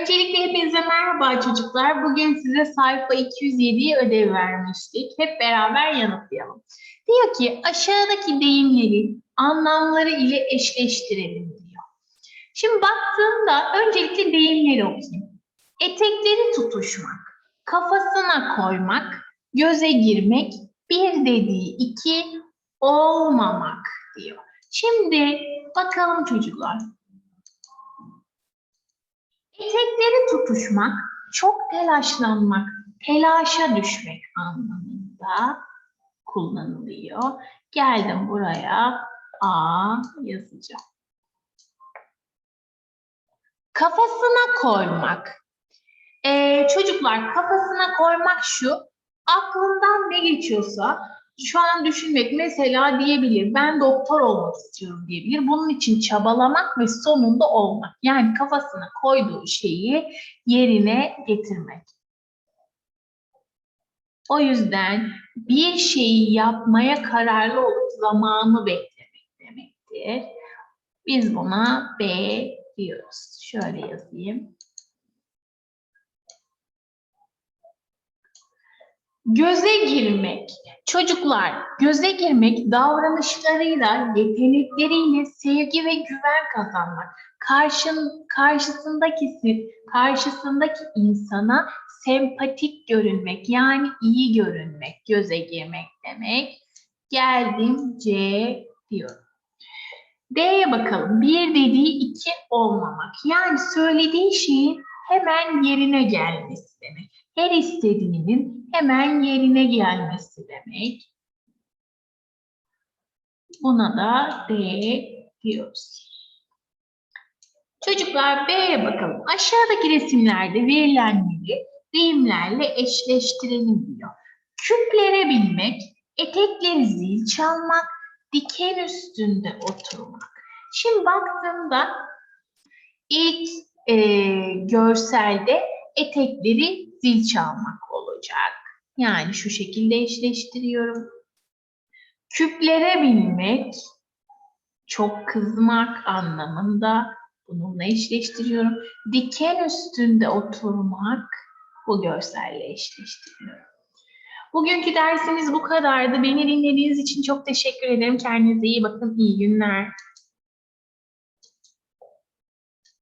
Öncelikle hepinize merhaba çocuklar. Bugün size sayfa 207'yi ödev vermiştik. Hep beraber yanıtlayalım. Diyor ki aşağıdaki deyimleri anlamları ile eşleştirelim diyor. Şimdi baktığımda öncelikle deyimleri okuyayım. Etekleri tutuşmak, kafasına koymak, göze girmek, bir dediği iki, olmamak diyor. Şimdi bakalım çocuklar. Etekleri tutuşmak, çok telaşlanmak, telaşa düşmek anlamında kullanılıyor. Geldim buraya A yazacağım. Kafasına koymak. Ee, çocuklar kafasına koymak şu, aklından ne geçiyorsa şu an düşünmek mesela diyebilir ben doktor olmak istiyorum diyebilir. Bunun için çabalamak ve sonunda olmak. Yani kafasına koyduğu şeyi yerine getirmek. O yüzden bir şeyi yapmaya kararlı olup zamanı beklemek demektir. Biz buna B diyoruz. Şöyle yazayım. Göze girmek. Çocuklar göze girmek davranışlarıyla, yetenekleriyle sevgi ve güven kazanmak. Karşın, karşısındaki, karşısındaki insana sempatik görünmek yani iyi görünmek, göze girmek demek. Geldim C diyorum. D'ye bakalım. Bir dediği iki olmamak. Yani söylediği şeyin hemen yerine gelmesi. Her istediğinin hemen yerine gelmesi demek. Buna da D diyoruz. Çocuklar B'ye bakalım. Aşağıdaki resimlerde verilenleri deyimlerle eşleştirelim diyor. Küplere binmek, etekleri zil çalmak, diken üstünde oturmak. Şimdi baktığımda ilk e, görselde etekleri zil çalmak olacak. Yani şu şekilde eşleştiriyorum. Küplere binmek, çok kızmak anlamında bununla eşleştiriyorum. Diken üstünde oturmak bu görselle eşleştiriyorum. Bugünkü dersimiz bu kadardı. Beni dinlediğiniz için çok teşekkür ederim. Kendinize iyi bakın. İyi günler.